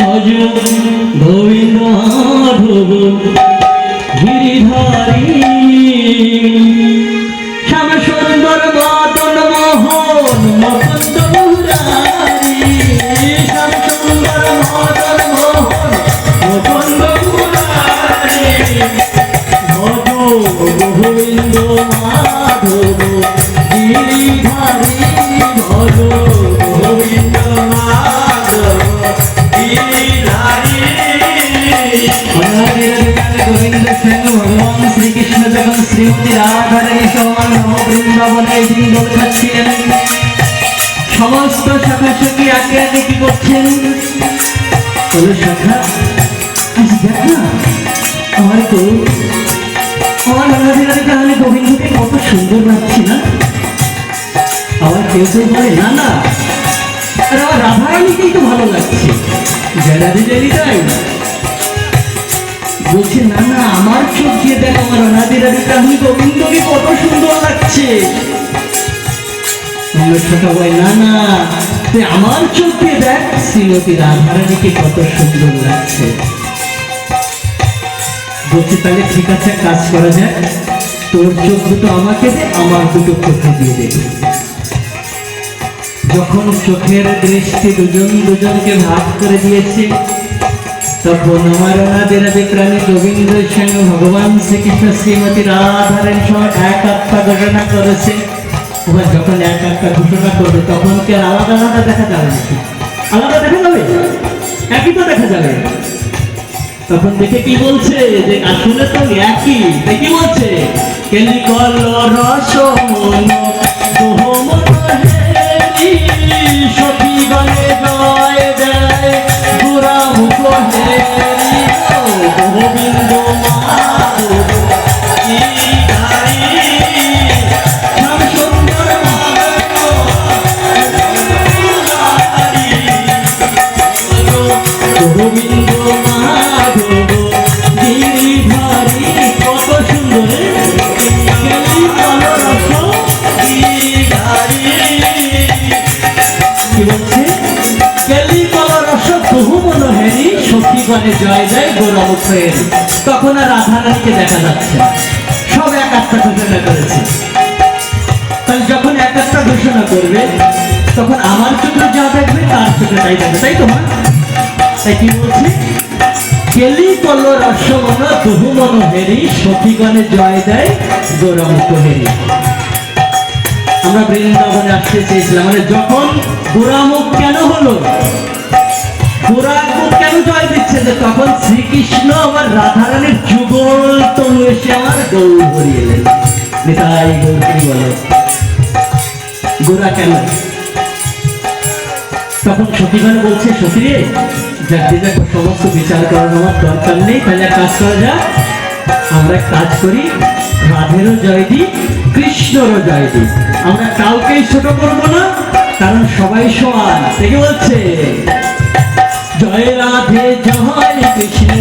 ভজ গোবিন্দ মাধব গিরিধারী শ্যাম সুন্দর মদন মোহন মকন্দ মুরারি শ্রীকৃষ্ণ যখন শ্রীমতী রাধারানী সমান বৃন্দাবনে বৃন্দল খাচ্ছিলেন সমস্ত শাখা সখী আগে আগে কি করছেন শাখা আমার তো আমার রাধারানী কারণে গোবিন্দকে কত সুন্দর লাগছে না? আবার কেউ কেউ বলে, না না। আমার রাধারানীকেই তো ভালো লাগছে। যারা দিদি তাই বলছে, না না, আমার চোখ আমরা দেখ, শ্রীমতী রাধারানীকে কত সুন্দর লাগছে। বলছে, তাহলে ঠিক আছে কাজ করা যায় তোর চোখ দুটো আমাকে দে, আমার দুটো চোখে দিয়ে দেবে যখন চোখের দৃষ্টি দুজন দুজনকে ভাগ করে দিয়েছে, তখন আমার রাধে প্রাণী গোবিন্দের সঙ্গে ভগবান শ্রীকৃষ্ণ শ্রীমতী রাধারের সঙ্গে এক আত্মা ঘোষণা করেছে এবার যখন এক একটা ঘোষণা করবে তখন কি আর আলাদা আলাদা দেখা যাবে নাকি? আলাদা দেখা যাবে? একই তো দেখা যাবে। তখন দেখে কি বলছে? যে আসলে তো একই। দেখি কি বলছে? কেন কল রস বহু মনোহেরি তখন আর রাধারানীকে দেখা যাচ্ছে সব এক আত্মা ঘোষণা করেছে। তাহলে যখন এক একটা ঘোষণা করবে, তখন আমার চোখে যা দেখবে, তার চোখে তাই দেখবে, তাই তো তাই কি বলছে? কেলি কল রসমন দুহু মন হেরি সখীগণে জয় দেয় গৌরমুখ হেরি আমরা বৃন্দাবনে আসতে চেয়েছিলাম। মানে যখন গোরামুখ কেন হলো? গোরামুখ কেন জয় দিচ্ছে? যে তখন শ্রীকৃষ্ণ আবার রাধারানীর যুগল তনু এসে আমার ভরিয়ে এলেন। গৌর বলো? গোরা কেন? তখন সতীগণ বলছে সতী রে দেখো সমস্ত বিচার করার আমার দরকার নেই, তাহলে কাজ করা যাক। আমরা কাজ করি রাধেরও জয় দিই কৃষ্ণরও দিই আমরা কাউকেই ছোট করব না, কারণ সবাই সমান। থেকে বলছে? জয় রাধে, জয় কৃষ্ণ।